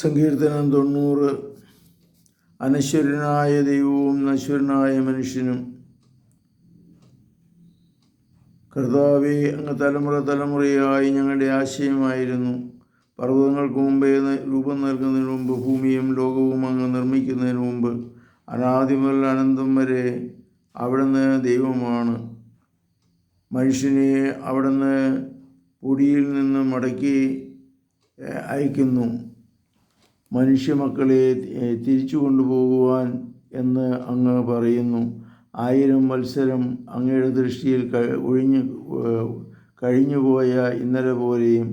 സങ്കീർത്തനം തൊണ്ണൂറ്. അനശ്വരനായ ദൈവവും നശ്വരനായ മനുഷ്യനും. കർത്താവെ അങ്ങ് തലമുറ തലമുറയായി ഞങ്ങളുടെ ആശയമായിരുന്നു. പർവതങ്ങൾക്ക് മുമ്പേ രൂപം നൽകുന്നതിന് മുമ്പ് ഭൂമിയും ലോകവും അങ്ങ് നിർമ്മിക്കുന്നതിന് മുമ്പ് അനാദി മുതൽ അനന്തം വരെ അവിടുന്ന് ദൈവമാണ്. മനുഷ്യനെ അവിടുന്ന് പൊടിയിൽ നിന്ന് മടക്കി അയക്കുന്നു. മനുഷ്യമക്കളെ തിരിച്ചു കൊണ്ടുപോകുവാൻ എന്ന് അങ്ങ് പറയുന്നു. ആയിരം മത്സരം അങ്ങയുടെ ദൃഷ്ടിയിൽ ഒഴിഞ്ഞു കഴിഞ്ഞുപോയ ഇന്നലെ പോലെയും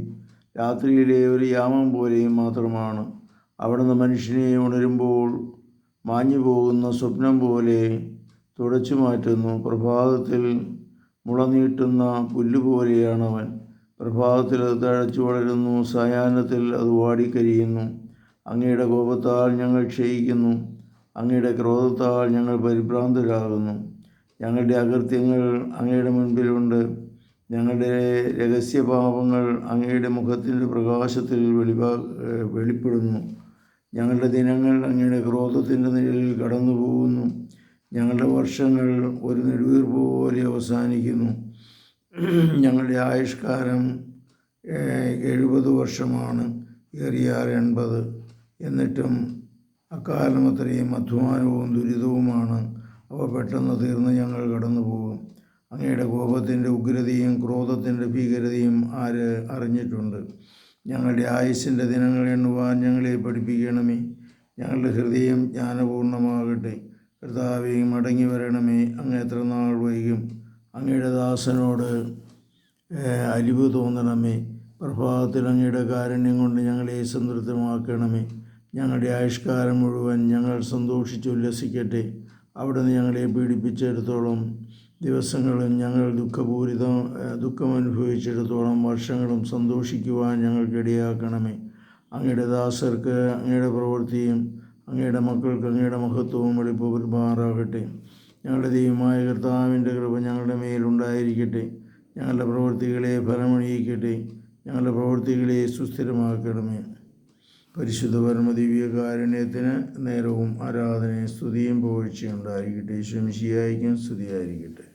രാത്രിയിലെ ഒരു യാമം പോലെയും മാത്രമാണ്. അവിടുന്ന് മനുഷ്യനെ ഉണരുമ്പോൾ മാഞ്ഞു പോകുന്ന സ്വപ്നം പോലെ തുടച്ചു മാറ്റുന്നു. പ്രഭാതത്തിൽ മുളനീട്ടുന്ന പുല്ല് പോലെയാണ് അവൻ പ്രഭാതത്തിൽ അത് തഴച്ചു വളരുന്നു. സായാഹ്നത്തിൽ അത് വാടിക്കരിയുന്നു. അങ്ങയുടെ കോപത്താൽ ഞങ്ങൾ ക്ഷയിക്കുന്നു. അങ്ങയുടെ ക്രോധത്താൽ ഞങ്ങൾ പരിഭ്രാന്തരാകുന്നു. ഞങ്ങളുടെ അകൃത്യങ്ങൾ അങ്ങയുടെ മുൻപിലുണ്ട് ഞങ്ങളുടെ രഹസ്യപാപങ്ങൾ അങ്ങയുടെ മുഖത്തിന്റെ പ്രകാശത്തിൽ വെളിവാ വെളിപ്പെടുന്നു. ഞങ്ങളുടെ ദിനങ്ങൾ അങ്ങയുടെ ക്രോധത്തിന്റെ നിഴലിൽ കടന്നു പോകുന്നു ഞങ്ങളുടെ വർഷങ്ങൾ ഒരു നെടുവീർപ്പ് പോലെ അവസാനിക്കുന്നു. ഞങ്ങളുടെ ആയുഷ്കാരം എഴുപത് വർഷമാണ്. ഏറിയാൽ എൺപത്. എന്നിട്ടും അക്കാലം അത്രയും അധ്വാനവും ദുരിതവുമാണ്. അവ പെട്ടെന്ന് തീർന്ന് ഞങ്ങൾ കടന്നുപോകും. അങ്ങയുടെ കോപത്തിന്റെ ഉഗ്രതയും ക്രോധത്തിന്റെ ഭീകരതയും ആര് അറിഞ്ഞിട്ടുണ്ട്? ഞങ്ങളുടെ ആയുസ്സിന്റെ ദിനങ്ങൾ എണ്ണുവാൻ ഞങ്ങളെ പഠിപ്പിക്കണമേ. ഞങ്ങളുടെ ഹൃദയം ജ്ഞാനപൂർണമാകട്ടെ കർത്താവെ മടങ്ങി വരണമേ. അങ്ങ് എത്ര നാൾ വൈകും? അങ്ങയുടെ ദാസനോട് അലിവ് തോന്നണമേ. പ്രഭാതത്തിൽ അങ്ങയുടെ കാരുണ്യം കൊണ്ട് ഞങ്ങളെ സംതൃപ്തമാക്കണമേ ഞങ്ങളുടെ ആയുഷ്കാലം മുഴുവൻ ഞങ്ങൾ സന്തോഷിച്ചുല്ലസിക്കട്ടെ അവിടുന്ന് ഞങ്ങളെ പീഡിപ്പിച്ചിടത്തോളം ദിവസങ്ങളും ഞങ്ങൾ ദുഃഖപൂരിതം ദുഃഖമനുഭവിച്ചെടുത്തോളം വർഷങ്ങളും സന്തോഷിക്കുവാൻ ഞങ്ങൾക്കിടയാക്കണമേ അങ്ങയുടെ ദാസർക്ക് അങ്ങയുടെ പ്രവൃത്തിയും അങ്ങയുടെ മക്കൾക്ക് അങ്ങയുടെ മഹത്വവും വെളിപ്പെടുമാറാകട്ടെ. ഞങ്ങളുടെ ദൈവമായ കർത്താവിന്റെ കൃപ ഞങ്ങളുടെ മേലുണ്ടായിരിക്കട്ടെ. ഞങ്ങളുടെ പ്രവൃത്തികളെ ഫലമണിയിക്കട്ടെ. ഞങ്ങളുടെ പ്രവൃത്തികളെ സുസ്ഥിരമാക്കണമേ. പരിശുദ്ധ പരമദിവ്യ കാരുണ്യത്തിന് നേരവും ആരാധനയും സ്തുതിയും പോഴ്ചയുണ്ടായിരിക്കട്ടെ ശംശിയായിരിക്കും സ്തുതിയായിരിക്കട്ടെ.